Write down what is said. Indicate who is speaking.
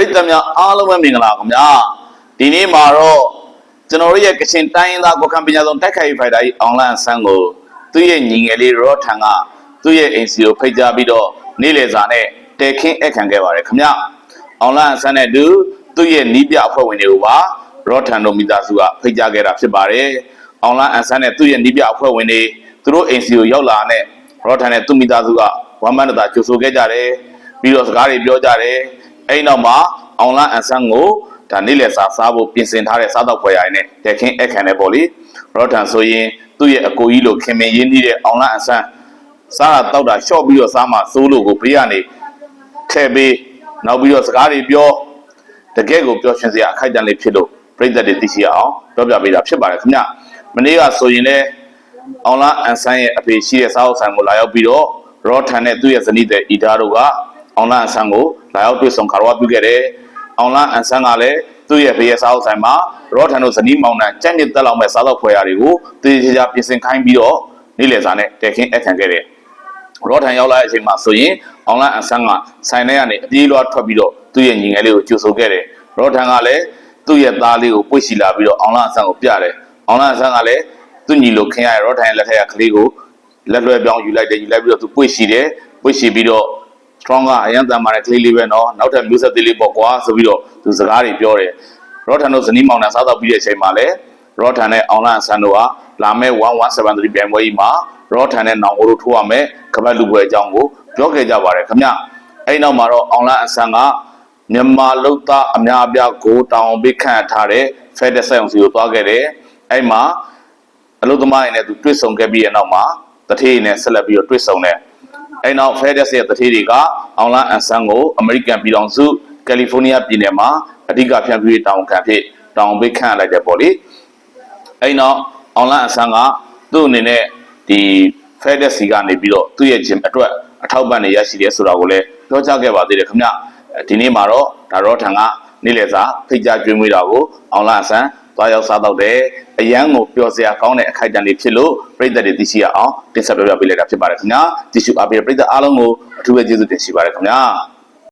Speaker 1: ရိသတ်များအားလုံးပဲမင်္ဂလာခင်ဗျာဒီနေ့မှာတော့ကျွန်တော်တို့ရဲ့ကချင်တိုင်းရင်းသားကိုခံပညာဆောင်တိုက်ခိုက်ရေးဖိုက်တာကြီးအွန်လိုင်းဆန်းကိုသူ့ရဲ့ညီငယ်လေးရောထန်ကသူ့ရဲ့အိမ်စီကိုဖိတ်ကြားပြီးတော့နေ့လည်စာနဲ့တဲခင်းအခန့်ခဲ့ပါတယ်ခင်ဗျာအွန်လိုင်းဆန်းနဲ့အတူသူ့ရဲ့နီးပြအဖွဲ့ဝင်တွေကိုပါရောထန်တို့မိသားစုကဖိတ်ကြားခဲ့တာဖြစ်ပါတယ်အွန်လိုင်းဆန်းနဲ့သူ့ရဲ့နီးပြအဖွဲ့ဝင်တွေသူတို့အိမ်စီကိုရောက်လာတဲ့ရောထန်နဲ့သူ့မိသားစုကဝမ်းမန်းတသာကြိုဆိုခဲ့ကြတယ်ပြီးတော့စကားတွေပြောကြတယ် အဲ့နောက်မှာအွန်လိုင်းအဆန်းကိုဒါနေ့လည်စာစားဖို့ပြင်ဆင်ထားတဲ့စားတော့ပွဲရိုင်းနဲ့တက်ခင်းအခမ်းနဲ့ပေါ့လေရောထန်ဆိုရင်သူ့ရဲ့အကိုကြီးလိုခင်မင်ရင်းနှီးတဲ့အွန်လိုင်းအဆန်းစားတာတောက်တာရှော့ပြီးတော့စားမှစိုးလို့ကိုဘေးကနေထည့်ပေးနောက်ပြီးတော့စကားတွေပြောတကယ်ကိုပြောရှင်စရာအခိုက်အတန့်လေးဖြစ်လို့ပြည်သက်တွေသိရှိရအောင်ပြောပြပေးတာဖြစ်ပါတယ်ခင်ဗျမနေ့ကဆိုရင်လည်းအွန်လိုင်းအဆန်းရဲ့အဖေရှိတဲ့စားအုပ်ဆိုင်ကိုလာရောက်ပြီးတော့ရောထန်နဲ့သူ့ရဲ့ဇနီးတဲ့အီဒါတို့ကအွန်လိုင်းအဆန်းကို လာရောက်တွေ့ဆုံခါရဝပြုခဲ့တယ်။အွန်လိုင်းအဆန်းကလည်းသူ့ရဲ့ဖေးရဲ့စားအုပ်ဆိုင်မှာရောထန်တို့ဇနီးမောင်နှံကြက်ညစ်တက်လောက်မဲ့စားတော့ဖွဲရာတွေကိုတည်ကြကြပြင်ဆင်ခိုင်းပြီးတော့နေ့လည်စာနဲ့တည်ခင်းအခန့်ခဲ့တယ်။ရောထန်ရောက်လာတဲ့အချိန်မှာဆိုရင်အွန်လိုင်းအဆန်းကဆိုင်ထဲကနေအပြေးလွှားထွက်ပြီးတော့သူ့ရဲ့ညီငယ်လေးကိုကြိုဆိုခဲ့တယ်။ရောထန်ကလည်းသူ့ရဲ့သားလေးကိုပွေ့ရှိလာပြီးတော့အွန်လိုင်းအဆန်းကိုပြတယ်။အွန်လိုင်းအဆန်းကလည်းသူ့ညီလိုခင်ရရဲ့ရောထန်ရဲ့လက်ထက်ကကလေးကိုလက်လွှဲပြောင်းယူလိုက်တယ်ယူလိုက်ပြီးတော့သူပွေ့ရှိတယ်ပွေ့ရှိပြီးတော့ strong ကအရန်တန်မာတဲ့ကလေးလေးပဲနော်နောက်ထပ်မျိုးဆက်သေးလေးပေါ့ကွာဆိုပြီးတော့သူစကားတွေပြောတယ်ရော့ထန်တို့ဇနီးမောင်နှံစားတော့ပြီးတဲ့အချိန်မှာလည်းရော့ထန်နဲ့အောင်လန်ဆန်တို့ဟာလာမယ့်1173ပြိုင်ပွဲကြီးမှာရော့ထန်နဲ့နောင်ဟိုတို့ထိုးရမယ်ကပတ်လူပွဲအကြောင်းကိုပြောခဲ့ကြပါတယ်ခင်ဗျအဲ့နောက်မှာတော့အောင်လန်အဆန်ကမြန်မာလုတ်သားအများအပြားကိုတောင်ပိခန့်ထားတဲ့ဖက်ဒက်ဆက်အောင်စီကိုသွားခဲ့တယ်အဲ့မှာအလုတ်သမားတွေနဲ့သူတွေ့ဆုံခဲ့ပြီးတဲ့နောက်မှာတထေးနဲ့ဆက်လက်ပြီးတော့တွေ့ဆုံတယ် အဲ့နောက် FedEx ရဲ့တတိတွေကအောင်လန်အန်ဆန်ကိုအမေရိကန်ပြည်ထောင်စုကယ်လီဖိုးနီးယားပြည်နယ်မှာအဓိကဖြန့်ဖြူးရေးတောင်ခံဖြစ်တောင်ပေးခန့်လိုက်တယ်ပေါ့လေအဲ့နောက်အောင်လန်အန်ဆန်ကသူ့အနေနဲ့ဒီ FedEx စီကနေပြီးတော့သူ့ရဲ့ gym အတွက်အထောက်ပံ့နေရရှိတယ်ဆိုတာကိုလည်းပြောကြားခဲ့ပါသေးတယ်ခင်ဗျဒီနေ့မှာတော့ဒါတော့ထံကနေ့လည်စာဖိတ်ကြားကျွေးမွေးတာကိုအောင်လန်အန်ဆန်သွားရောက်စားတော့တယ်အရန်ကိုပျော်စရာကောင်းတဲ့အခိုက်အတန့်တွေဖြစ်လို့ပြည်သက်တွေသိရှိရအောင်တင်ဆက်ပြပြပေးလိုက်တာဖြစ်ပါတယ်ခင်ဗျာကြည့်ရှုအားပေးတဲ့ပြည်သက်အားလုံးကိုအထူးပဲကျေးဇူးတင်ရှိပါတယ်ခင်ဗျာ